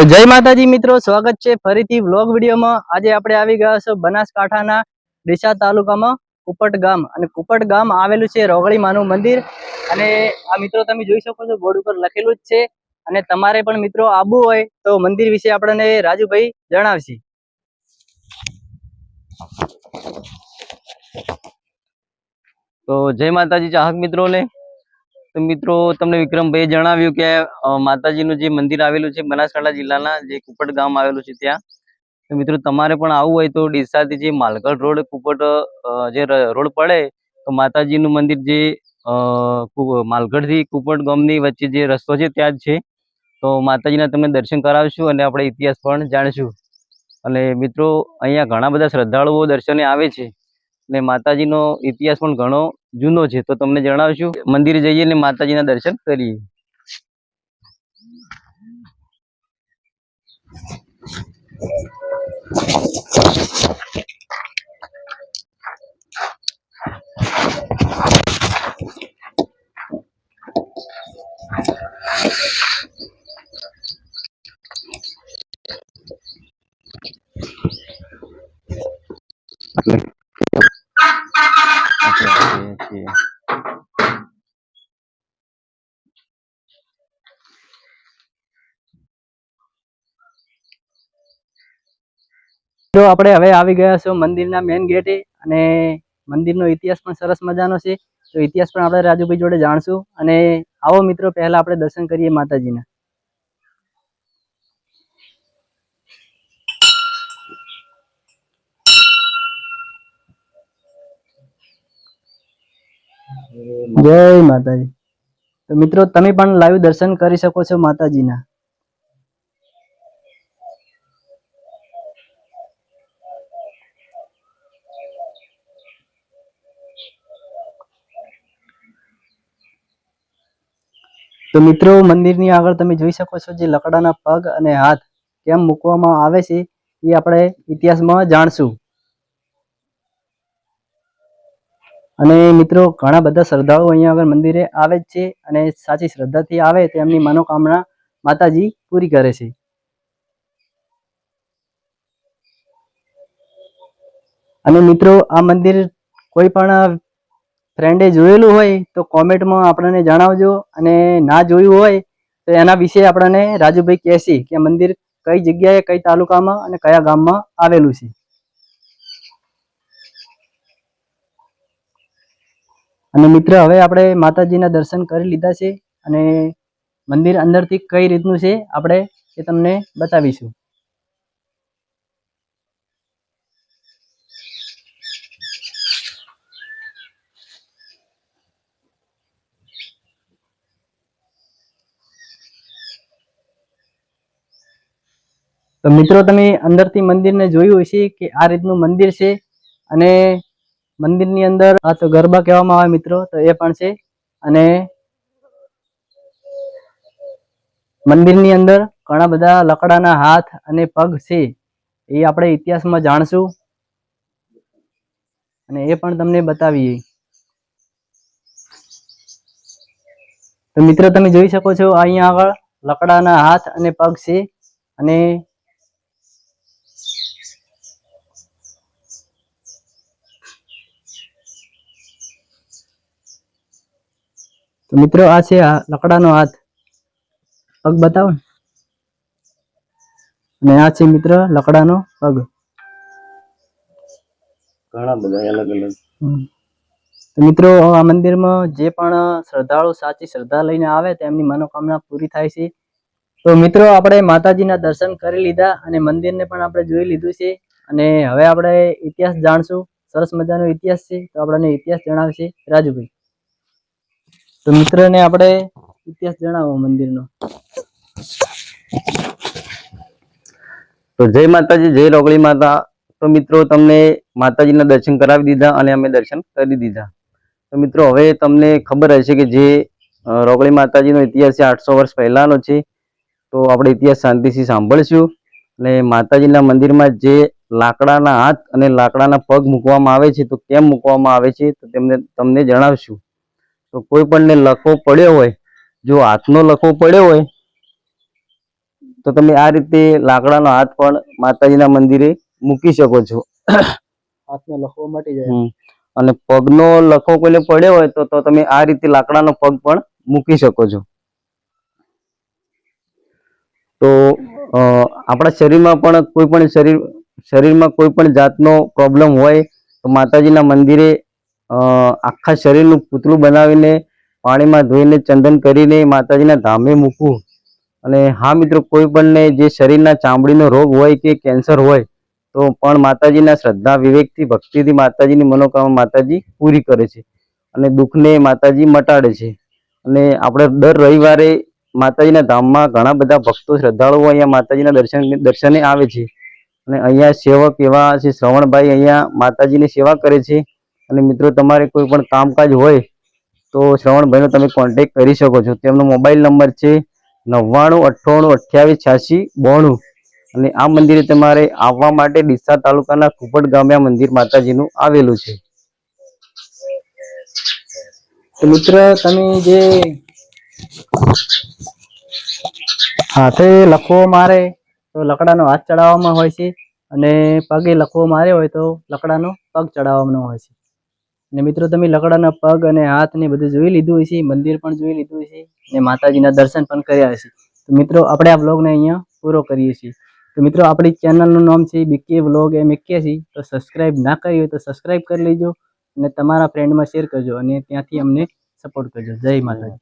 તો જય માતાજી મિત્રો, સ્વાગત છે ફરીથી વ્લોગ વિડીયોમાં. આજે આપણે આવી ગયા છો બનાસકાંઠાના ડીસા તાલુકામાં કુપટ ગામ. અને કુપટ ગામ આવેલું છે રોગળી માનું મંદિર. અને આ મિત્રો તમે જોઈ શકો છો, બોર્ડ ઉપર લખેલું જ છે. અને તમારે પણ મિત્રો આવવું હોય તો મંદિર વિશે આપણને રાજુભાઈ જણાવશે. તો જય માતાજી, ચાહક મિત્રોને. તો મિત્રો, તમને વિક્રમભાઈએ જણાવ્યું કે માતાજીનું જે મંદિર આવેલું છે, બનાસકાંઠા જિલ્લાના જે કુપટ ગામ આવેલું છે ત્યાં. તો મિત્રો, તમારે પણ આવવું હોય તો ડીસાથી જે માલગઢ રોડ કુપટ જે રોડ પડે, તો માતાજીનું મંદિર જે માલગઢથી કુપટ ગામની વચ્ચે જે રસ્તો છે, ત્યાં જ છે. તો માતાજીના તમને દર્શન કરાવશું અને આપણે ઇતિહાસ પણ જાણીશું. અને મિત્રો, અહીંયા ઘણા બધા શ્રદ્ધાળુઓ દર્શને આવે છે. અને માતાજીનો ઇતિહાસ પણ ઘણો જૂનો છે તો તમને જણાવશું? મંદિરે જઈએ ને માતાજીના દર્શન કરીએ. આપણે તો આપણે હવે આવી ગયા છો મંદિરના મેઇન ગેટે અને મંદિરનો ઇતિહાસ પણ સરસ મજાનો છે. તો ઇતિહાસ પણ આપણે રાજુભાઈ જોડે જાણશું. અને આવો મિત્રો, પહેલા આપણે દર્શન કરીએ માતાજીના. જય માતાજી. તો મિત્રો, તમે પણ લાઈવ દર્શન કરી શકો છો માતાજીના. તો મિત્રો, મંદિરની આગળ તમે જોઈ શકો છો જે લકડાના પગ અને હાથ કેમ મૂકવામાં આવે છે, એ આપણે ઇતિહાસમાં જાણશું. અને મિત્રો, ઘણા બધા શ્રદ્ધાળુઓ અહીંયા આગળ મંદિરે આવે જ છે અને સાચી શ્રદ્ધાથી આવે તો એમની મનોકામના માતાજી પૂરી કરે છે. અને મિત્રો, આ મંદિર કોઈ પણ ફ્રેન્ડે જોયેલું હોય તો કોમેન્ટમાં આપણને જણાવજો અને ના જોયું હોય તો એના વિશે આપણને રાજુભાઈ કહેશે કે મંદિર કઈ જગ્યાએ, કઈ તાલુકામાં અને કયા ગામમાં આવેલું છે. અને મિત્ર, હવે આપણે માતાજીના દર્શન કરી લીધા છે અને મંદિર અંદરથી કઈ રીતનું છે આપણે એ તમને બતાવીશું. તો મિત્રો, તમે અંદરથી મંદિરને જોયું હશે કે આ રીતનું મંદિર છે અને મંદિરની અંદર આ તો ગરબા કહેવામાં આવે મિત્રો, તો એ પણ છે. અને મંદિરની અંદર ઘણા બધા લકડાના હાથ અને પગ છે, એ આપણે ઇતિહાસમાં જાણશું. અને એ પણ તમને બતાવીએ. તો મિત્રો, તમે જોઈ શકો છો, અહીંયા આગળ લકડાના હાથ અને પગ છે અને તો મિત્રો આ છે આ લકડાનો હાથ. પગ બતાવો ને. આ છે મિત્ર લકડાનો પગ. ઘણા બધા અલગ અલગ. તો મિત્રો આ મંદિરમાં જે પણ શ્રદ્ધાળુ સાચી શ્રદ્ધા લઈને આવે તેમની મનોકામના પૂરી થાય છે. તો મિત્રો આપણે માતાજીના દર્શન કરી લીધા અને મંદિરને પણ આપણે જોઈ લીધું છે. અને હવે આપણે ઇતિહાસ જાણશું. સરસ મજાનો ઇતિહાસ છે. તો આપણને ઇતિહાસ જણાવશે રાજુભાઈ. તો મિત્રને આપણે ઇતિહાસ જણાવો મંદિરનો. તો જય માતાજી, જય રોગળી માતા. તો મિત્રો, તમને માતાજીના દર્શન કરાવી દીધા અને અમે દર્શન કરી દીધા. તો મિત્રો, હવે તમને ખબર હશે કે જે રોગળી માતાજીનો ઇતિહાસ છે આઠસો વર્ષ પહેલાનો છે. તો આપણે ઇતિહાસ શાંતિથી સાંભળશું. અને માતાજીના મંદિરમાં જે લાકડાના હાથ અને લાકડાના પગ મૂકવામાં આવે છે, તો કેમ મૂકવામાં આવે છે, તો તેમને, તમને જણાવશું. તો કોઈ પણને લખવો પડ્યો હોય જો હાથનો લખવો પડ્યો હોય તો તમે આ રીતે લાકડાનો હાથ પણ માતાજીના મંદિરે મૂકી શકો છો. હાથનો લખવો મટી જાય. અને પગનો લખો કોઈને પડ્યો હોય તો તો તમે આ રીતે લાકડાનો પગ પણ મૂકી શકો છો. તો આપણા શરીરમાં પણ કોઈ પણ શરીર શરીરમાં કોઈ પણ જાતનો પ્રોબ્લેમ હોય તો માતાજીના મંદિરે આખા શરીરનું પૂતળું બનાવીને પાણીમાં ધોઈને ચંદન કરીને માતાજીના ધામે મૂકવું. અને હા મિત્રો, કોઈ પણને જે શરીરના ચામડીનો રોગ હોય કે કેન્સર હોય, તો પણ માતાજીના શ્રદ્ધા, વિવેકથી, ભક્તિથી માતાજીની મનોકામના માતાજી પૂરી કરે છે. અને દુઃખને માતાજી મટાડે છે. અને આપણે દર રવિવારે માતાજીના ધામમાં ઘણા બધા ભક્તો, શ્રદ્ધાળુઓ અહીંયા માતાજીના દર્શન, દર્શને આવે છે. અને અહીંયા સેવક એવા છે શ્રવણભાઈ, અહીંયા માતાજીની સેવા કરે છે. અને મિત્રો, તમારે કોઈ પણ કામકાજ હોય તો શ્રવણભાઈનો તમે કોન્ટેક્ટ કરી શકો છો. તેમનો મોબાઈલ નંબર છે નવ્વાણું, અઠ્ઠાણું, અઠ્યાવીસ, છ્યાસી, બોણું. અને આ મંદિરે તમારે આવવા માટે ડીસા તાલુકાના કુપટ ગામે મંદિર માતાજીનું આવેલું છે. તો મિત્ર, તમે જે હાથે લખવો મારે, તો લકડાનો હાથ ચડાવવામાં હોય છે. અને પગે લખવો મારે હોય તો લકડાનો પગ ચડાવવાનો હોય છે. અને મિત્રો, તમે લકડાના પગ અને હાથ ને બધું જોઈ લીધું હશે, મંદિર પણ જોઈ લીધું હશે અને માતાજીના દર્શન પણ કર્યા હશે. તો મિત્રો, આપણે આ બ્લોગને અહીંયા પૂરો કરીએ છીએ. તો મિત્રો, આપણી ચેનલનું નામ છે બીકે વ્લોગ એમ એક્યાસી તો સબસ્ક્રાઈબ ના કરી હોય તો સબસ્ક્રાઈબ કરી લેજો અને તમારા ફ્રેન્ડમાં શેર કરજો અને ત્યાંથી અમને સપોર્ટ કરજો. જય માતાજી.